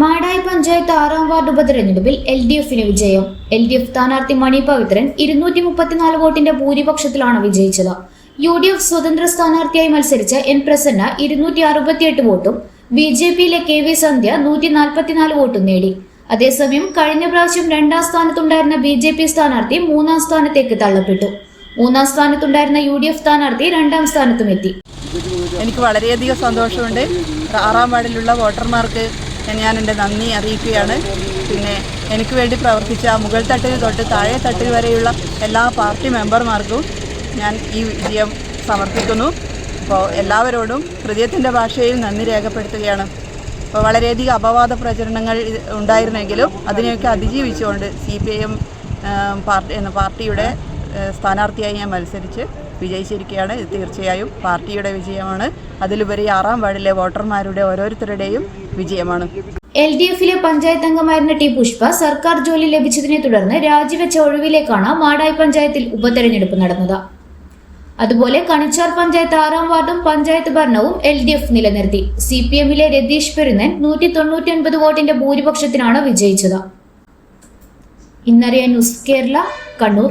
മാടായി പഞ്ചായത്ത് ആറാം വാർഡ് ഉപതെരഞ്ഞെടുപ്പിൽ L D എഫിന് വിജയം. എൽ ഡി എഫ് സ്ഥാനാർത്ഥി മണി പവിത്രൻ ഇരുന്നൂറ്റി മുപ്പത്തിനാല് വോട്ടിന്റെ ഭൂരിപക്ഷത്തിലാണ് വിജയിച്ചത്. യു ഡി എഫ് സ്വതന്ത്ര സ്ഥാനാർത്ഥിയായി മത്സരിച്ച എൻ പ്രസന്ന ഇരുന്നൂറ്റി അറുപത്തിയെട്ട് വോട്ടും ബി ജെ പിയിലെ കെ വി സന്ധ്യ നൂറ്റി നാൽപ്പത്തിനാല് വോട്ടും നേടി. അതേസമയം കഴിഞ്ഞ പ്രാവശ്യം രണ്ടാം സ്ഥാനത്തുണ്ടായിരുന്ന ബി ജെ പി സ്ഥാനാർത്ഥി മൂന്നാം സ്ഥാനത്തേക്ക് തള്ളപ്പെട്ടു. മൂന്നാം സ്ഥാനത്തുണ്ടായിരുന്ന യു ഡി എഫ് സ്ഥാനാർത്ഥി രണ്ടാം സ്ഥാനത്തും എത്തി എനിക്ക് വളരെയധികം സന്തോഷമുണ്ട്. ആറാം വാർഡിലുള്ള വോട്ടർമാർക്ക് ഞാൻ എന്റെ നന്ദി അറിയിക്കുകയാണ്. പിന്നെ എനിക്ക് വേണ്ടി പ്രവർത്തിച്ച മുകൾ തട്ടിൽ തൊട്ട് താഴെ തട്ടിൽ വരെയുള്ള എല്ലാ പാർട്ടി മെമ്പർമാർക്കും ഞാൻ ഈ വിജയം സമർപ്പിക്കുന്നു. അപ്പോൾ എല്ലാവരോടും ഹൃദയത്തിന്റെ ഭാഷയിൽ നന്ദി രേഖപ്പെടുത്തുകയാണ്. അപ്പോൾ വളരെയധികം അപവാദ പ്രചരണങ്ങൾ ഉണ്ടായിരുന്നെങ്കിലും അതിനെയൊക്കെ അതിജീവിച്ചുകൊണ്ട് C P I M party പാർട്ടിയുടെ സ്ഥാനാർത്ഥിയായി ഞാൻ മത്സരിച്ച് വിജയിച്ചിരിക്കുകയാണ്. ഇത് തീർച്ചയായും പാർട്ടിയുടെ വിജയമാണ്. അതിലുപരി ആറാം വാർഡിലെ വോട്ടർമാരുടെ ഓരോരുത്തരുടെയും വിജയമാണ്. എൽ ഡി എഫിലെ പഞ്ചായത്ത് അംഗമായിരുന്ന ടി പുഷ്പ സർക്കാർ ജോലി ലഭിച്ചതിനെ തുടർന്ന് രാജിവെച്ച ഒഴിവിലേക്കാണ് മാടായി പഞ്ചായത്തിൽ ഉപതെരഞ്ഞെടുപ്പ് നടന്നത്. അതുപോലെ കണിച്ചാർ പഞ്ചായത്ത് ആറാം വാർഡും പഞ്ചായത്ത് ഭരണവും എൽ ഡി എഫ് നിലനിർത്തി. സി പി എമ്മിലെ രതീഷ് പെരുന്നൻ നൂറ്റി തൊണ്ണൂറ്റി ഒൻപത് വോട്ടിന്റെ ഭൂരിപക്ഷത്തിനാണ് വിജയിച്ചത്. ഇന്നറിയാൻ ന്യൂസ് കേരള കണ്ണൂർ.